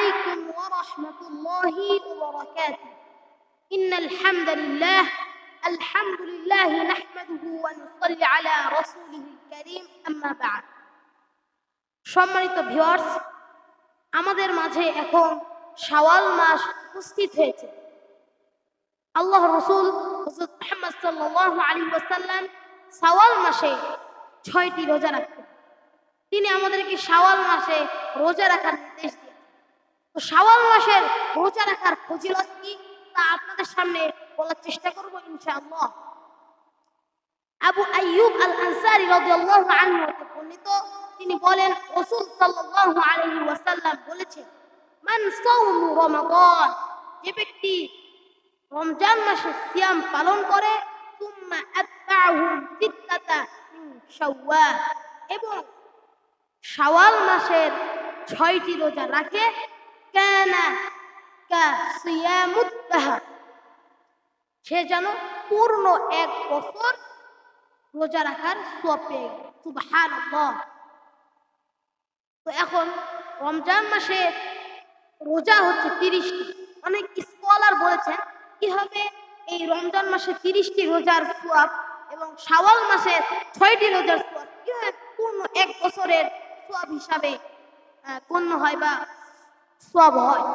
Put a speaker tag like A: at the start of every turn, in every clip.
A: عليكم ورحمة الله وبركاته إن الحمد لله الحمد لله نحمده ونصلي على رسوله الكريم أما بعد সম্মানিত ভিউয়ার্স আমাদের মাঝে এখন শাওয়াল মাস উপস্থিত হয়েছে আল্লাহ রসুল হযরত মুহাম্মদ সাল্লাল্লাহু আলাইহি ওয়াসাল্লাম শাওয়াল মাসে ছয়টি রোজা রাখতেন তিনি আমাদেরকে শাওয়াল মাসে রোজা রাখার নির্দেশ দিয়েছেন শাওয়াল মাসের রোজা রাখার ফজিলত কি? তা আপনাদের সামনে বলার চেষ্টা করব ইনশাআল্লাহ। আবু আইয়ুব আল আনসারী রাদিয়াল্লাহু আনহু বর্ণিত, তিনি বলেন, রাসূল সাল্লাল্লাহু আলাইহি ওয়াসাল্লাম বলেছেন, মান সাওমু রমাদান যে ব্যক্তি রমজান মাসে সিয়াম পালন করে তুম্মা আতবাহু সিত্তাতা শাওয়াল, এবং শাওয়াল মাসের ছয়টি রোজা রাখে সে যেন পূর্ণ এক বছর রোজা রাখার সব পেয়ে তো এখন রমজান মাসে রোজা হচ্ছে তিরিশটি। অনেক স্কলার বলেছেন, কীভাবে এই রমজান মাসে তিরিশটি রোজার সোয়াব এবং শাওয়াল মাসে ছয়টি রোজার সোয়াব কীভাবে পূর্ণ এক বছরের সোয়াব হিসাবে গণ্য হয় বা সোয়াব হয়।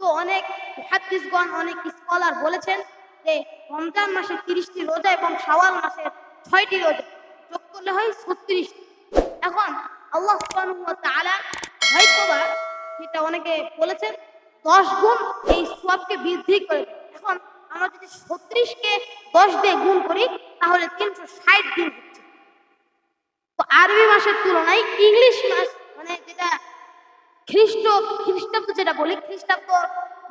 A: তো অনেক হাদিসগণ অনেক স্কলার বলেছেন যে রমজান মাসে তিরিশটি রোজা এবং শাওয়াল মাসের ছয়টি রোজা। যোগ করলে হয় ছত্রিশটি। এখন আল্লাহ তাআলা হয়তোবা যেটা অনেকে বলেছেন, দশ গুণ এই সবকে বৃদ্ধি করে এখন আমরা যদি ছত্রিশকে দশ দিয়ে গুণ করি, তাহলে তিনশো ষাট দিন হচ্ছে। তো আরবি মাসের তুলনায় ইংলিশ মাস খ্রিস্ট, খ্রিস্টাব্দ যেটা বলি, খ্রিস্টাব্দ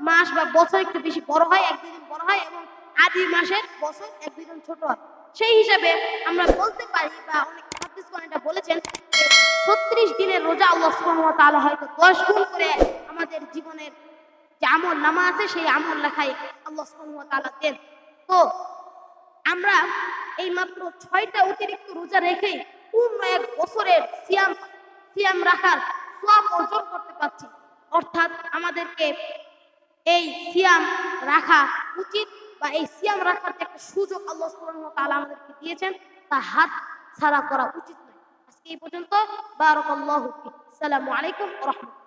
A: মাস বা বছর একটু বেশি বড় হয়, এক দুদিন বড় হয় এবং আদি মাসের বছর এক দুদিন ছোট হয়। সেই হিসাবে আমরা বলতে পারি বা অনেক হাদিসগণ এটা বলেছেন ছত্রিশ দিনের রোজা আল্লাহ সুবহানাহু ওয়া হয়তো দশ গুণ করে আমাদের জীবনের যে আমল নামা আছে, সেই আমল লেখায় আল্লাহ সুবহানাহু ওয়া দেন। তো আমরা এই মাত্র ছয়টা অতিরিক্ত রোজা রেখে পূর্ণ এক বছরের সিয়াম সিয়াম রাখার সব অর্জন করতে পারছি। অর্থাৎ আমাদেরকে এই সিয়াম রাখা উচিত বা এই সিয়াম রাখার যে একটা সুযোগ আল্লাহ তাআলা আমাদেরকে দিয়েছেন, তা হাত ছাড়া করা উচিত নয়। আজকে এই পর্যন্ত বারাকাল্লাহু আসসালামু আলাইকুম রাহমাতুল্লাহ।